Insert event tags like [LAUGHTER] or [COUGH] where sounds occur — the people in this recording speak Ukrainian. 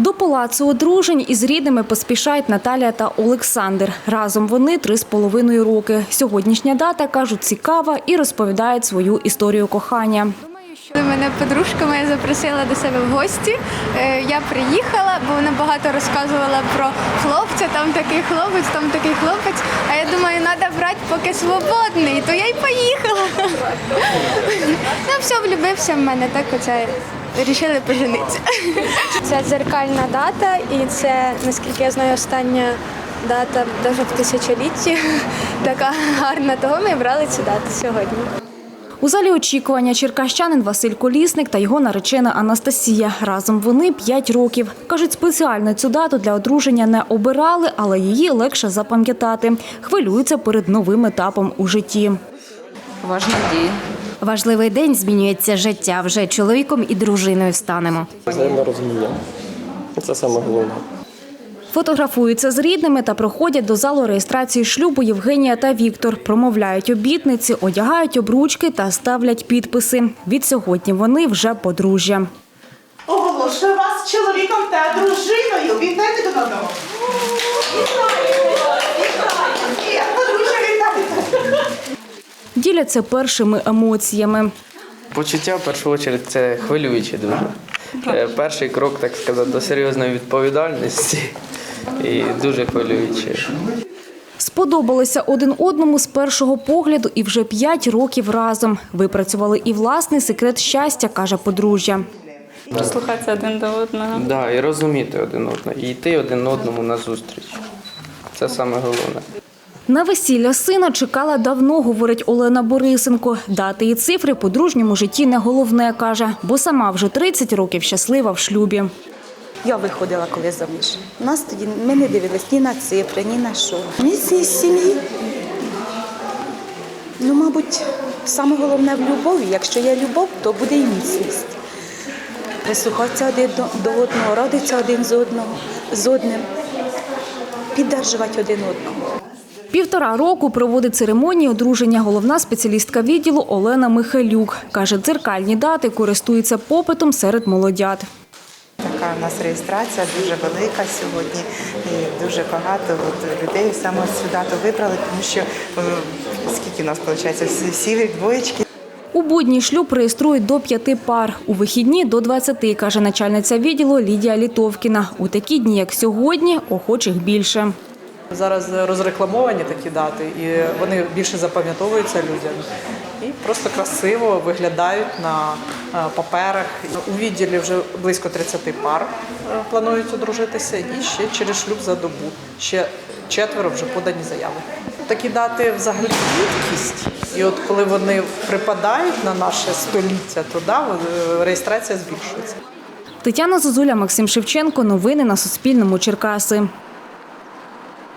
До палацу одружень із рідними поспішають Наталія та Олександр. Разом вони три з половиною роки. Сьогоднішня дата кажуть цікава і розповідають свою історію кохання. Мене подружка моя запросила до себе в гості. Е, Я приїхала, бо вона багато розказувала про хлопця, там такий хлопець, там такий хлопець. А я думаю, треба брати поки свободний, то я й поїхала. [LAUGHS] Ну, все, влюбився в мене, так оце вирішили поженитися. Це дзеркальна дата, і це, наскільки я знаю, остання дата навіть в тисячолітті. Така гарна, того ми брали цю дату сьогодні. У залі очікування черкащанин Василь Колісник та його наречена Анастасія. Разом вони 5 років. Кажуть, спеціально цю дату для одруження не обирали, але її легше запам'ятати. Хвилюються перед новим етапом у житті. Важний день. Важливий день змінюється життя. Вже чоловіком і дружиною станемо. Взаєморозуміння. Це саме головне. Фотографуються з рідними та проходять до залу реєстрації шлюбу Євгенія та Віктор. Промовляють обітниці, одягають обручки та ставлять підписи. Від сьогодні вони вже подружжя. Оголошую вас чоловіком та дружиною. Вітайте до одного. Вітаю! Вітаю! Я подружжя вітаю! Діляться першими емоціями. Почуття в першу чергу це хвилююче дуже. Е, Перший крок, так сказати, до серйозної відповідальності і дуже хвилююче. Сподобалися один одному з першого погляду і вже п'ять років разом. Випрацювали і власний секрет щастя, каже подружжя. Прислухатися один до одного. Да, і розуміти один одного, і йти один одному на зустріч. Це саме головне. На весілля сина чекала давно, говорить Олена Борисенко. Дати і цифри подружньому житті не головне, каже, бо сама вже 30 років щаслива в шлюбі. Я виходила коли заміж. Нас тоді ми не дивились ні на цифри, ні на що. Міцність сім'ї. Ну, мабуть, саме головне в любові. Якщо є любов, то буде і міцність. Прислухатися один до одного, радитися один з одного з одним, піддержувати один одного. Півтора року проводить церемонії одруження головна спеціалістка відділу Олена Михайлюк. Каже, дзеркальні дати користуються попитом серед молодят. Така у нас реєстрація дуже велика сьогодні і дуже багато от людей саме цю дату вибрали, тому що е, скільки у нас виходить, всі, двоєчки. У будній шлюб реєструють до п'яти пар. У вихідні – до 20, каже начальниця відділу Лідія Літовкіна. У такі дні, як сьогодні, охочих більше. Зараз розрекламовані такі дати, і вони більше запам'ятовуються людям. І просто красиво виглядають на е, паперах. У відділі вже близько 30 пар е, планують одружитися, і ще через шлюб за добу. Ще четверо вже подані заяви. Такі дати взагалі рідкість. І от коли вони припадають на наше століття, то да, е, реєстрація збільшується. Тетяна Зозуля, Максим Шевченко. Новини на Суспільному. Черкаси.